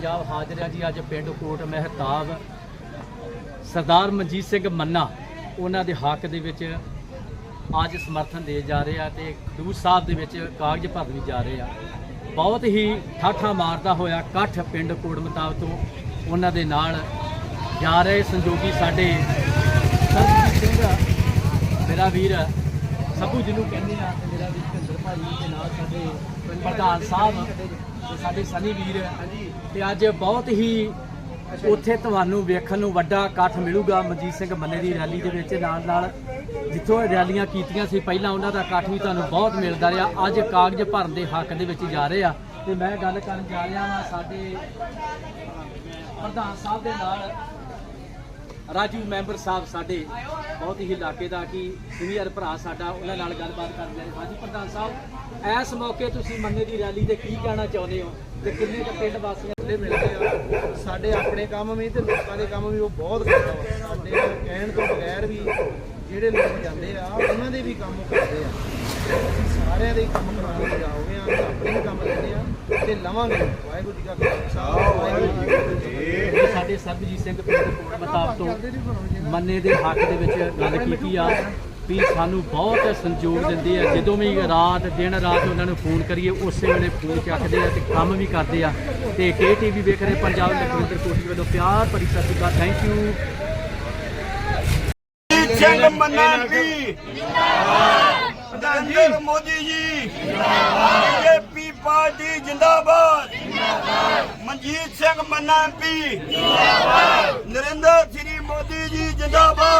ਪੰਜਾਬ ਹਾਜ਼ਰ ਹੈ ਜੀ, ਅੱਜ ਪਿੰਡ ਕੋਟ ਮਹਿਤਾਬ ਸਰਦਾਰ ਮਨਜੀਤ ਸਿੰਘ ਮੰਨਾ ਉਹਨਾਂ ਦੇ ਹੱਕ ਦੇ ਵਿੱਚ ਅੱਜ ਸਮਰਥਨ ਦੇ ਜਾ ਰਹੇ ਆ ਤੇ ਖਡੂਰ ਸਾਹਿਬ ਦੇ ਵਿੱਚ ਕਾਗਜ਼ ਭਰਨ ਵੀ ਜਾ ਰਹੇ ਆ। ਬਹੁਤ ਹੀ ਠਾਠਾ ਮਾਰਦਾ ਹੋਇਆ ਇਕੱਠ ਪਿੰਡ ਕੋਟ ਮਹਿਤਾਬ ਤੋਂ ਉਹਨਾਂ ਦੇ ਨਾਲ ਜਾ ਰਹੇ ਸੰਜੋਗੀ ਸਾਡੇ ਸਿੰਘ, ਮੇਰਾ ਵੀਰ ਸਭੂ ਜਿਹਨੂੰ ਕਹਿੰਦੇ ਆ ਮੇਰਾ ਵੀਰ ਭਿੰਦਰ ਭਾਈ ਤੇ ਨਾਲ ਸਾਡੇ ਪ੍ਰਧਾਨ ਸਾਹਿਬ ਸਾਡੇ ਸਨੀ ਵੀਰ ਤੇ ਅੱਜ ਬਹੁਤ ਹੀ ਉੱਥੇ ਤੁਹਾਨੂੰ ਵੇਖਣ ਨੂੰ ਵੱਡਾ ਇਕੱਠ ਮਿਲੂਗਾ ਮਨਜੀਤ ਸਿੰਘ ਮੰਨੇ ਦੀ ਰੈਲੀ ਦੇ ਵਿੱਚ ਨਾਲ ਨਾਲ। ਜਿੱਥੋਂ ਰੈਲੀਆਂ ਕੀਤੀਆਂ ਸੀ, ਪਹਿਲਾਂ ਉਹਨਾਂ ਦਾ ਇਕੱਠ ਵੀ ਤੁਹਾਨੂੰ ਬਹੁਤ ਮਿਲਦਾ ਰਿਹਾ। ਅੱਜ ਕਾਗਜ਼ ਭਰਨ ਦੇ ਹੱਕ ਦੇ ਵਿੱਚ ਜਾ ਰਹੇ ਆ। ਤੇ ਮੈਂ ਗੱਲ ਕਰਨ ਜਾ ਰਿਹਾ ਹਾਂ ਸਾਡੇ ਪ੍ਰਧਾਨ ਸਾਹਿਬ ਦੇ ਨਾਲ। ਰਾਜੂ ਮੈਂਬਰ ਸਾਹਿਬ ਸਾਡੇ ਬਹੁਤ ਹੀ ਇਲਾਕੇ ਦਾ ਕੀ ਸੀਨੀਅਰ ਭਰਾ ਸਾਡਾ, ਉਹਨਾਂ ਨਾਲ ਗੱਲਬਾਤ ਕਰਨ ਜਾ ਰਹੇ ਹਾਂ ਜੀ ਪ੍ਰਧਾਨ ਸਾਹਿਬ, ਇਸ ਮੌਕੇ ਤੁਸੀਂ ਮੰਨੇ ਦੀ ਰੈਲੀ ਤੇ ਕੀ ਕਹਿਣਾ ਚਾਹੁੰਦੇ ਹੋ ਤੇ ਕਿੰਨੇ ਕੁ ਪਿੰਡ ਵਾਸੀਆਂ ਦੇ ਮਿਲਦੇ ਆ? ਸਾਡੇ ਆਪਣੇ ਕੰਮ ਵੀ ਤੇ ਲੋਕਾਂ ਦੇ ਕੰਮ ਵੀ ਉਹ ਬਹੁਤ ਕਰਦਾ ਵਾ ਸਾਡੇ ਕਹਿਣ ਤੋਂ ਬਗੈਰ ਵੀ ਜਿਹੜੇ ਲੋਕ ਜਾਂਦੇ ਆ, ਉਹਨਾਂ ਦੇ ਵੀ ਕੰਮ ਉਹ ਕਰਦੇ ਆ। ਅਸੀਂ ਸਾਰਿਆਂ ਦੇ ਕੰਮ ਕਰਾਉਣ ਲਈ ਜਾਓਗੇ ਆ ਅਸੀਂ ਆਪਣੇ ਵੀ ਕੰਮ ਲੈਣੇ ਤੇ ਲਵਾਂਗੇ ਵਾਹਿਗੁਰੂ ਜੀ ਕਾ ਖਾਲਸਾ ਵਾਹਿਗੁਰੂ ਜੀ ਕੀ ਫਤਿਹ। ਇਹ ਸਾਡੇ ਸਰਬਜੀਤ ਸਿੰਘ ਪਿੰਡ ਮਤਾਬ ਤੋਂ ਮੰਨੇ ਦੇ ਹੱਕ ਦੇ ਵਿੱਚ ਗੱਲ ਕੀਤੀ ਆ। ਵੀ ਸਾਨੂੰ ਬਹੁਤ ਸੰਯੋਗ ਦਿੰਦੇ ਆ। ਜਦੋਂ ਵੀ ਰਾਤ ਦਿਨ ਰਾਤ ਉਹਨਾਂ ਨੂੰ ਫੋਨ ਕਰੀਏ ਉਸੇ ਵੇਲੇ ਫੋਨ ਚੱਕਦੇ ਆ ਤੇ ਕੰਮ ਵੀ ਕਰਦੇ ਆ। ਤੇ ਕੇ ਟੀਵੀ ਵੇਖ ਰਹੇ ਪੰਜਾਬ ਲਖਵਿੰਦਰ ਕੋਟੀ ਵੱਲੋਂ ਪਿਆਰ ਭਰੀ Sat Sri Akal. Thank you Manjit Singh Manna MP ਜਿੰਦਾਬਾਦ ਨਰਿੰਦਰ ਮੋਦੀ ਜੀ। ਜਿੰਦਾਬਾਦ ਪਾਰਟੀ ਜਿੰਦਾਬਾਦ। ਜਿੰਦਾਬਾਦ ਮਨਜੀਤ ਸਿੰਘ ਮੰਨਾ ਐਮਪੀ ਜਿੰਦਾਬਾਦ ਨਰਿੰਦਰ ਸ੍ਰੀ ਮੋਦੀ ਜੀ ਜਿੰਦਾਬਾਦ।